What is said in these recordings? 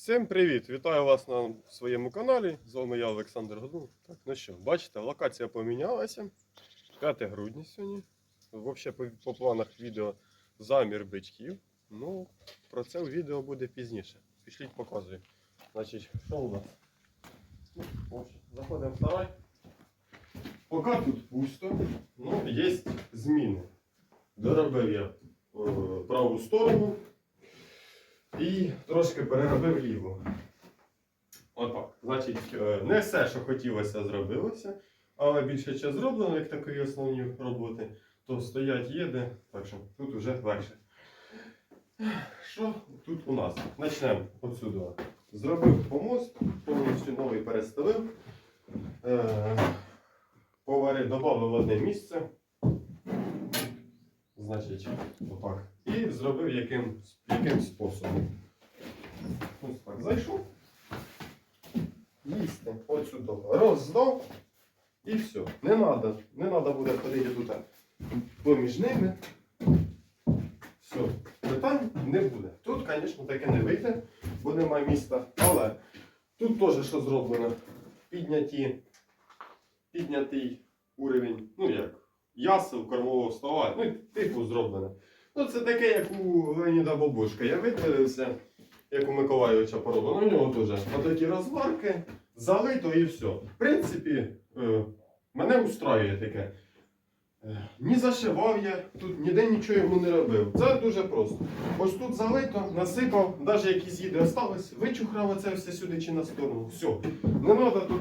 Всім привіт! Вітаю вас на своєму каналі. З вами я, Олександр Годун. Так, ну що, бачите, локація помінялася. 5 грудня сьогодні. Взагалі по, по планах відео замір бичків. Ну, про це відео буде пізніше. Пішліть показую. Значить, що у нас? Ну, заходимо в сарай. Поки тут пусто, ну, є зміни. Доробив я е, праву сторону і трошки переробив ліву. Отак. Значить, е, не все, що хотілося, зробилося, але більше час зроблено, як такі основні роботи, то стоять їде, так що тут вже легше. Що тут у нас? Почнемо отсюди. Зробив помост, повністю новий переставив. Е, поварив, додав одне місце. Значить, отак. І зробив яким, яким способом. Ось так зайшов. Їсти отсюди. Роздав. І все. Не треба. Не треба буде ходити тут поміж ними. Все. Питань не буде. Тут, звісно, таке не вийде, бо немає міста. Але тут теж що зроблено. Підняті, піднятий уровень, ну як, ясел, кормового стола, ну, типу зроблене. Ну, це таке, як у Леоніда Бабушка. Я виділився, як у Миколайовича породу. Ну, у нього теж отакі розварки, залито і все. В принципі, е, мене устраює таке. Е, Ні зашивав я, тут ніде нічого йому не робив. Це дуже просто. Ось тут залито, насипав, навіть якісь їди осталось, вичухрав оце все сюди чи на сторону. Все. Не треба тут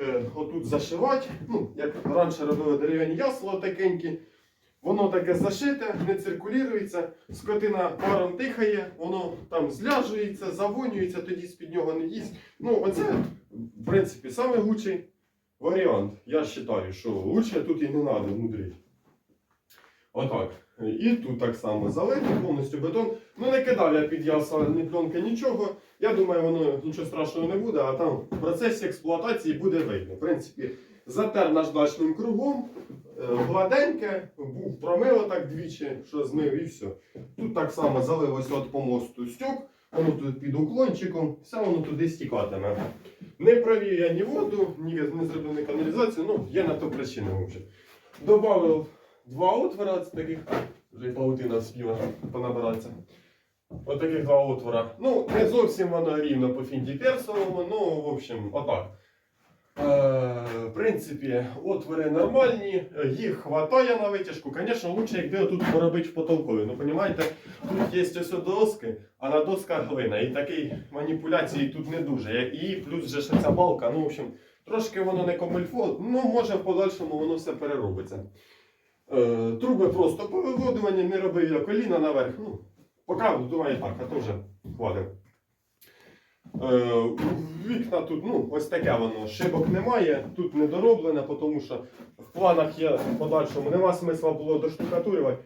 е, отут зашивати. Ну, як раніше робили дерев'яні ясла такенькі. Воно таке зашите, не циркулюється, скотина паром дихає, воно там зляжується, завонюється, тоді з-під нього не їсть. Ну, оце, в принципі, найкращий варіант. Я вважаю, що лучше тут і не треба мудрити. Отак. І тут так само залито, повністю бетон. Ну не кидав я під ясла ні пленки, нічого. Я думаю, воно нічого страшного не буде, а там в процесі експлуатації буде видно. В принципі, затер наждачним кругом, е, гладеньке, був промило так двічі, що змив і все. Тут так само залив ось от по мосту стюк, воно тут під уклончиком, все воно туди стікатиме. Не провів я ні воду, ні не зробив каналізацію, ну є на то причина вже. Добавив два отвора з таких, вже й паутина спіла понабиратися. Таких два отвора. Ну, не зовсім воно рівно по фінді персовому, ну, в общем, отак. Е, в принципі, отвори нормальні, е, їх хватає на витяжку. Звісно, лучше, якби тут поробити в потолкові. Ну, розумієте, тут є ось доски, а на досках глина. І такий маніпуляції тут не дуже. І плюс же ця балка, ну, в общем, трошки воно не комильфо, ну, може в подальшому воно все переробиться. Е, труби просто повиводування, не робив я коліна наверх. Ну, поки думаю так, а то вже хватить. Е, вікна тут, ну, ось таке воно. Шибок немає, тут не дороблено, тому що в планах є в подальшому нема смисла було доштукатурювати.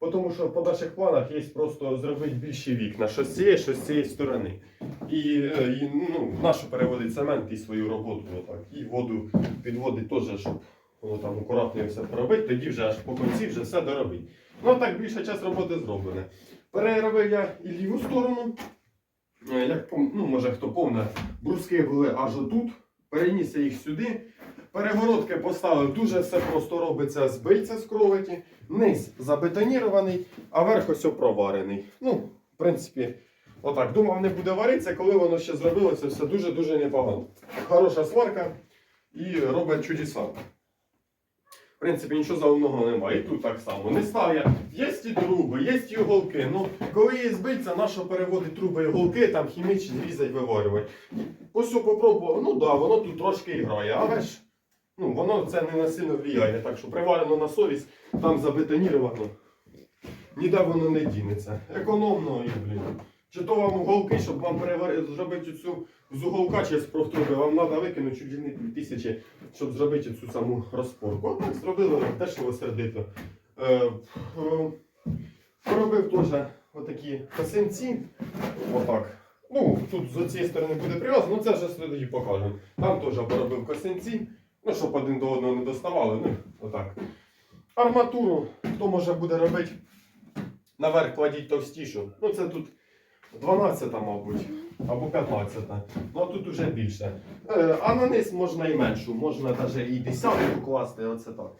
Тому що в подальших планах є просто зробити більші вікна, що з цієї, що з цієї сторони. І, е, і ну, нащо переводить цемент і свою роботу отак. І воду підводить теж, щоб воно там акуратно все поробити, тоді вже аж по кінці вже все доробить. Ну так більша час роботи зроблена. Переробив я і ліву сторону. Е, Як ну, може хто помне, бруски були аж отут, переніс я їх сюди. Перегородки поставив, дуже все просто робиться з бильця з кроваті. Низ забетонірований, а верх ось проварений. Ну, в принципі, отак. Думав, не буде варитися, коли воно ще зробилося, все дуже-дуже непогано. Хороша сварка і робить чудеса. В принципі, нічого заумного немає. І тут так само. Не став. Є і труби, є і голки. Ну, коли є збильця, на що переводить труби і голки, там хімічні зрізать, виварювати. Ось попробував. Ну да, воно тут трошки грає, але ж ну, воно це не насильно впливає. Так що приварено на совість, там забетоніровано. Ніде воно не дінеться. Економно і, блін. Чи то вам уголки, щоб вам переварити, зробити цю з уголка чи з профтруби, вам треба викинути чуть не 2000, щоб зробити цю саму розпорку. От так зробили дешево сердито. Е, е, Поробив теж отакі косинці. Отак. Ну, тут з цієї сторони буде прив'язано, ну це вже тоді покажемо. Там теж поробив косинці, ну, щоб один до одного не доставали. Ну, отак. Арматуру, хто може буде робити, наверх кладіть товстішу. Ну, це тут 12, мабуть, або 15. Ну тут уже більше. Е, А на низ можна і меншу, можна навіть і десятку класти, оце так.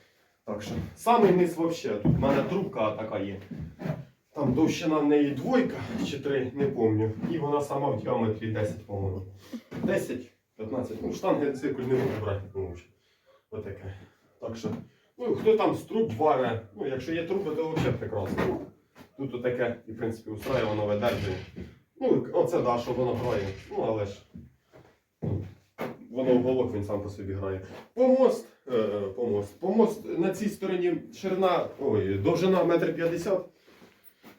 Так що, самий низ взагалі, тут в мене трубка така є. Там довщина в неї двойка чи три, не пам'ятаю. І вона сама в діаметрі 10, по-моєму. 10, 15. Ну, штанги циркуль не можу брати, тому що. Отаке. Так що, ну, хто там з труб варе, ну, якщо є труби, то взагалі прекрасно. Тут отаке, і в принципі, устраює, воно видержує. Ну, оце да, що воно грає. Ну, але ж. ну, Воно в головах він сам по собі грає. Помост, е, помост. Помост на цій стороні ширина, ой, довжина метр п'ятдесят,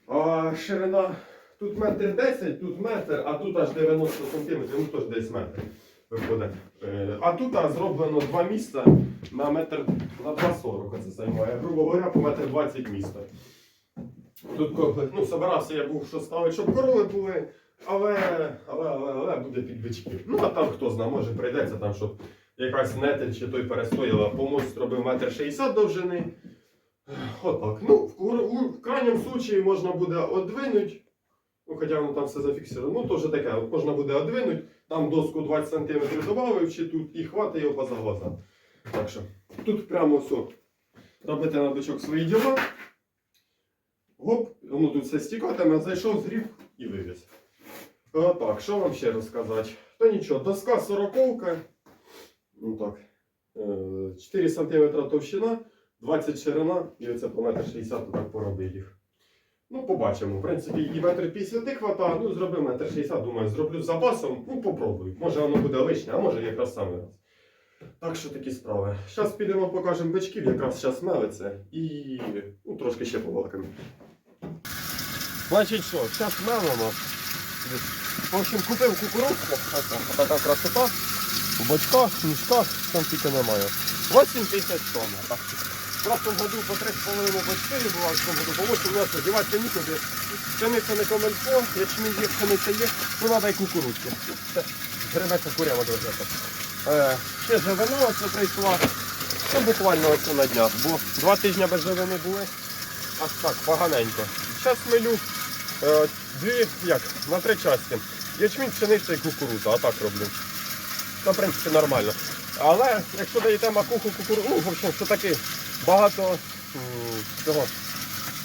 а ширина тут метр десять, тут метр, а тут аж 90 сантиметрів, ну теж десь метр виходить. Е, А тут а, зроблено два місця на метр на 2,40 це займає. Грубо говоря, по метр 20 міста. Тут ко- ну, собирався я був, що ставити, щоб корови були, але, але, але, але буде під бичків. Ну, а там хто знає, може прийдеться там, щоб якась нетель чи той перестояла, помост зробив метр 60 довжини. Отак. Ну, в, в крайньому случаї можна буде одвинути. Ну, хоча воно там все зафіксовано. Ну, то вже таке, можна буде одвинути, там доску 20 см додав, чи тут і хватить його поза глаза. Так що, тут прямо все. Робити на бичок свої діла. Гоп, воно тут все стікатиме, зайшов, зрів і вивіз. А, так, що вам ще розказати? Та нічого, доска 40 ну так, е, 4 см товщина, 20 ширина, і оце по метр 60 так поробив їх. Ну, побачимо. В принципі, і метр 50 хвата, ну зроби метр 60, думаю, зроблю з запасом, ну попробую. Може воно буде лишнє, а може якраз саме раз. Так що такі справи. Зараз підемо покажемо бичків, якраз зараз мелиться і ну, трошки ще побалакаємо. Значить що, зараз мелимо. В общем, купив кукурудзку, ось така красота. У бочках, в мішках, там тільки немає. 8 тисяч тонн. В прошлом году по 3,5 бочки було, в году по 8 м'ясо, діватися нікуди. Пшениця не комельфо, ячмінь є, пшениця є, ну треба й кукурудзки. Це гребеться курява дуже. Е, ще живина ось прийшла. Це буквально ось на днях, бо два тижні без живини були. Аж так, поганенько. Зараз милю дві, як, на три частини. Ячмінь, пшениця і кукурудза, а так роблю. Це, в принципі, нормально. Але якщо даєте макуху кукурудзу, ну, в общем, що таки багато цього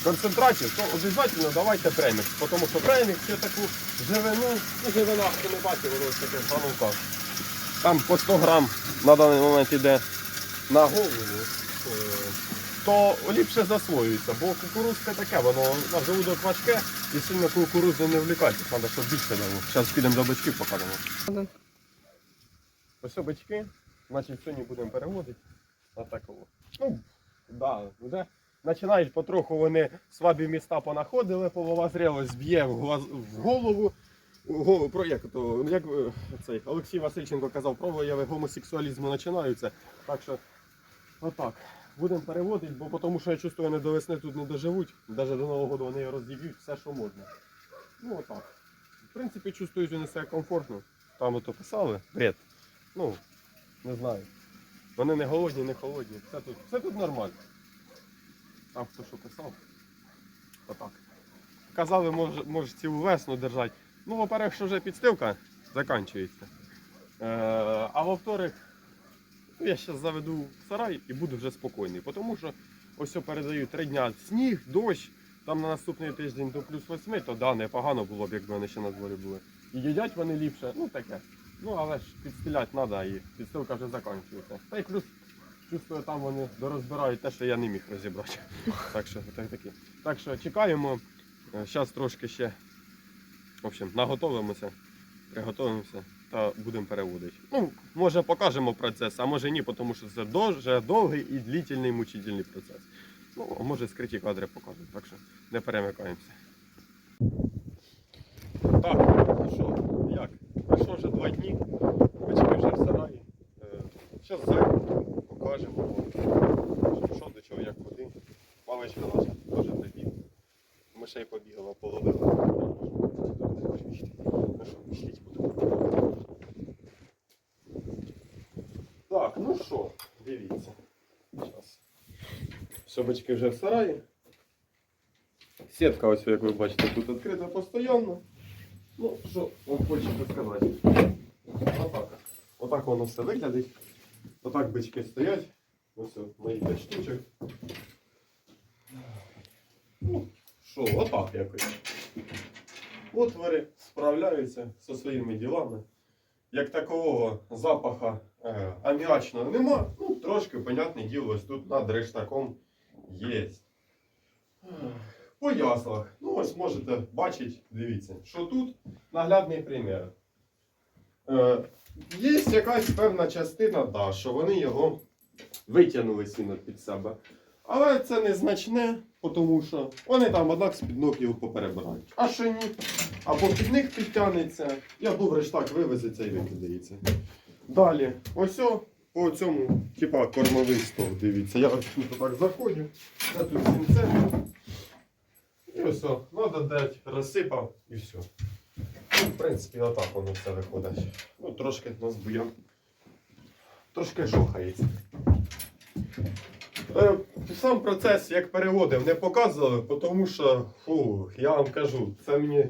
концентратів, то обов'язково давайте премікс. Тому що премікс ще таку живину, ну живина, хто не бачив, воно ось таке гранулка. Там по 100 грам на даний момент йде на голову, е, то ліпше засвоюється, бо кукурудзка таке, воно на желудок важке і сильно кукурудзу не влікайтесь, треба, щоб більше дало. Зараз підемо до бочків покажемо. Ось бички, значить сьогодні будемо переводити на такого. Ну, да, вже починають потроху вони слабі міста понаходили, полова зрілость б'є в, глаз, в голову. Го- Про як то, як е, цей Олексій Васильченко казав, прояви гомосексуалізму починаються. Так що, отак. Будемо переводити, бо тому що я чувствую, вони до весни тут не доживуть. Навіть до Нового року вони розіб'ють все, що можна. Ну отак. В принципі, чувствую, вони себе комфортно. Там ото писали. Бред. Ну, не знаю. Вони не голодні, не холодні. Все тут, все тут нормально. Там хто що писав. Отак. Казали, може, може цілу весну держати. Ну, во-первых, що вже підстилка закінчується. Е, а во-вторых, ну, я зараз заведу в сарай і буду вже спокійний. Тому що ось передаю три дня сніг, дощ. Там на наступний тиждень до плюс 8, то да, непогано було б, якби вони ще на дворі були. І їдять вони ліпше, ну таке. Ну, але ж підстиляти треба і підстилка вже закінчується. Та й плюс, чувствую, там вони дорозбирають те, що я не міг розібрати. Так що, так, такі. так що чекаємо. Зараз трошки ще в общем, наготовимося, приготуємося та будемо переводити. Ну, може покажемо процес, а може ні, тому що це дуже довгий і длительний мучительний процес. Ну, а може скриті кадри покажемо, так що не перемикаємося. Так, ну що, як? Пройшло вже два дні, бички вже в сараї. Зараз зайдемо, покажемо, що, до чого, як куди. Мамочка наша теж прибіг. Мишей побігала, половила. Ну що, пішліть будемо. Так, ну що, дивіться. Зараз. Собачки вже в сараї. Сітка, ось як ви бачите, тут відкрита постійно. Ну, що вам хочеться сказати? Отак. Отак воно все виглядить. Отак бички стоять. Ось мої п'ять штучок. Ну, що, отак якось. Отвори справляються зі своїми ділами. Як такового запаха е, аміачного нема, ну трошки, понятне діло, ось тут над рештаком є. По яслах. Ну, ось можете бачити, дивіться, що тут наглядний примір. Е, є якась певна частина, да, що вони його витягнули сильно під себе. Але це незначне, тому що вони там однак з-під ног його поперебирають. А що ні? Або під них підтягнеться, і або в рештак вивезеться і викидається. Далі, ось по цьому, типа кормовий стол, дивіться. Я тут так заходжу, я тут сінце. І о, надо дати, розсипав і все. Ну, в принципі, отак воно все виходить. Ну, трошки нас буян. Трошки жохається. Е, Сам процес, як переводив, не показували, тому що, фу, я вам кажу, це мені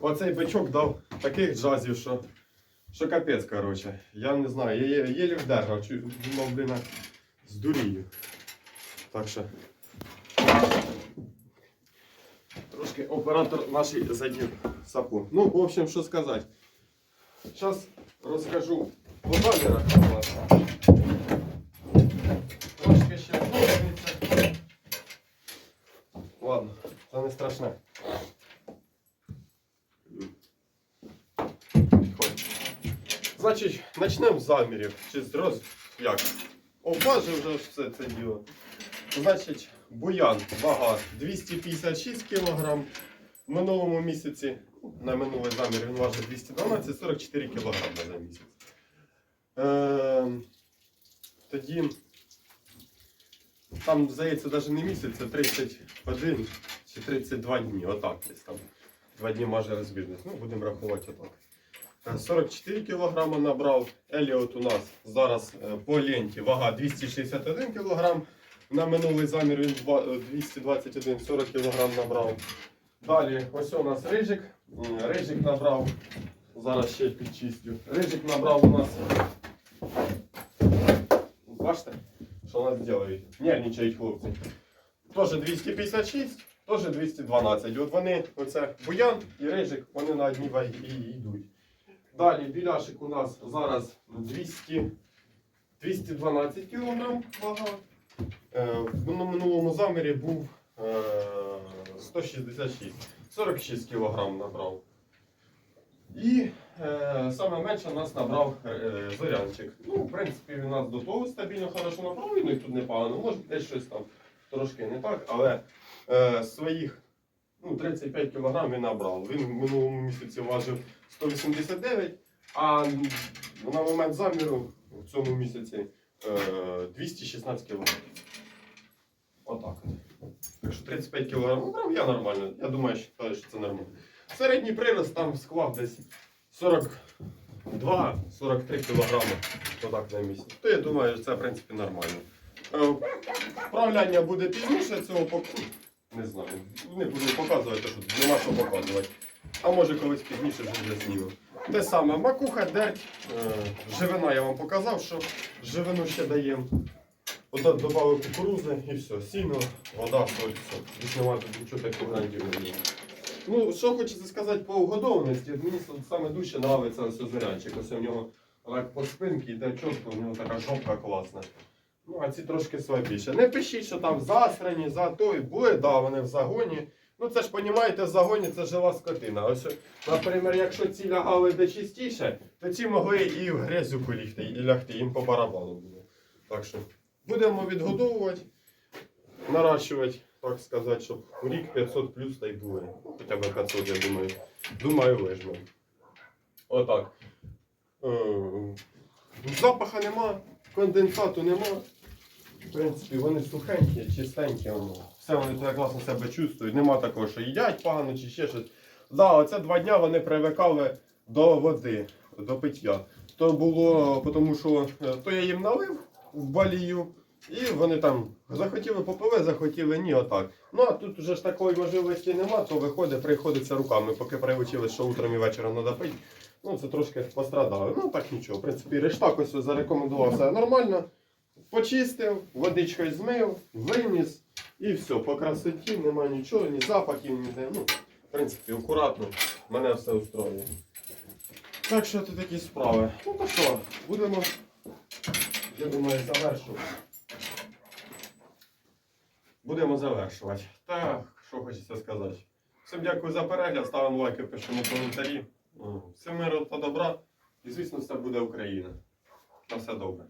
оцей бичок дав таких джазів, що, що капець, коротше. Я не знаю, я є- єлі вдержав, чу- думав, блін, а, здурію. Так що. Трошки оператор наш задів сапу. Ну, в общем, що сказати. Зараз розкажу по замірах у нас. Трошки ще зовситься. Ладно, це не страшне. Значить, почнемо з замірів. Чи з. Як? Обважив вже все це діло. Значить, буян, вага 256 кг. В минулому місяці, на минулий замір він важив 212, 44 кг за місяць. Е, тоді там, здається, навіть не місяць, це 31 чи 32 дні. Отак десь там. Два дні майже розбірність. Ну, будемо рахувати отак. Е, 44 кг набрав. Еліот у нас зараз е, по ленті вага 261 кг. На минулий замір він е, 221 40 кг набрав. Далі, ось у нас рижик. Рижик набрав. Зараз ще підчистю. Рижик набрав у нас. Бачите, що у нас роблять? Нервничають хлопці. Теж 256, теж 212. От вони, оце буян і рижик, вони на одній вагі і йдуть. Далі біляшик у нас зараз 200, 212 кг вага. В минулому замірі був е, 166, 46 кг набрав. І е, саме менше у нас набрав е, зорянчик. Ну, в принципі, він у нас до того стабільно хорошо набрав, він і тут непогано. Може десь щось там трошки не так, але е, своїх ну, 35 кг він набрав. Він в минулому місяці важив 189, а на момент заміру в цьому місяці е, 216 кг. Отак. Так що 35 кг набрав, я нормально. Я думаю, що це нормально. Середній прирост там склав десь 42-43 кг отак на місяць. То я думаю, що це в принципі нормально. Е, Вправляння буде пізніше цього пок... Не знаю. Не буду показувати, що нема що показувати. А може колись пізніше вже засніму. Те саме макуха, дерть, е, живина я вам показав, що живину ще даємо. Ота додали кукурузи і все. Сіно, вода, соль, все. Більш немає тут нічого такого грандіозного. Ну, що хочеться сказати по угодованості, мені саме дуже подобається ось зорянчик. Ось у нього так по спинці йде чітко, у нього така жопка класна. Ну, а ці трошки слабіше. Не пишіть, що там засрані, за той, були, да, вони в загоні. Ну це ж розумієте, в загоні це жива скотина. Ось, наприклад, якщо ці лягали де чистіше, то ці могли і в грязю полігти, і лягти, їм по барабану було. Так що будемо відгодовувати, наращувати, так сказати, щоб рік 500 плюс та й були. Хоча б 500, я думаю. Думаю, вижмемо. Отак. Е, Запаха нема, конденсату нема. В принципі, вони сухенькі, чистенькі. Воно. Все вони так класно себе чувствують. Нема такого, що їдять погано чи ще щось. Да, оце два дня вони привикали до води, до пиття. То було, тому що е, то я їм налив в балію, І вони там захотіли попили, захотіли ні, отак. Ну а тут вже ж такої можливості нема, то виходить, приходиться руками, поки привчили, що утром і вечором треба пити. Ну, це трошки пострадало. Ну так нічого. В принципі, рештак ось зарекомендував все нормально. Почистив, водичкою змив, виніс і все. По красоті нема нічого, ні запахів, ніде. Ну, в принципі, акуратно, мене все устроює. Так що це такі справи. Ну то що, будемо, я думаю, завершувати. Будемо завершувати. Так, що хочеться сказати. Всім дякую за перегляд, ставимо лайки, пишемо коментарі. Всім миру та добра. І звісно, все буде Україна. На все добре.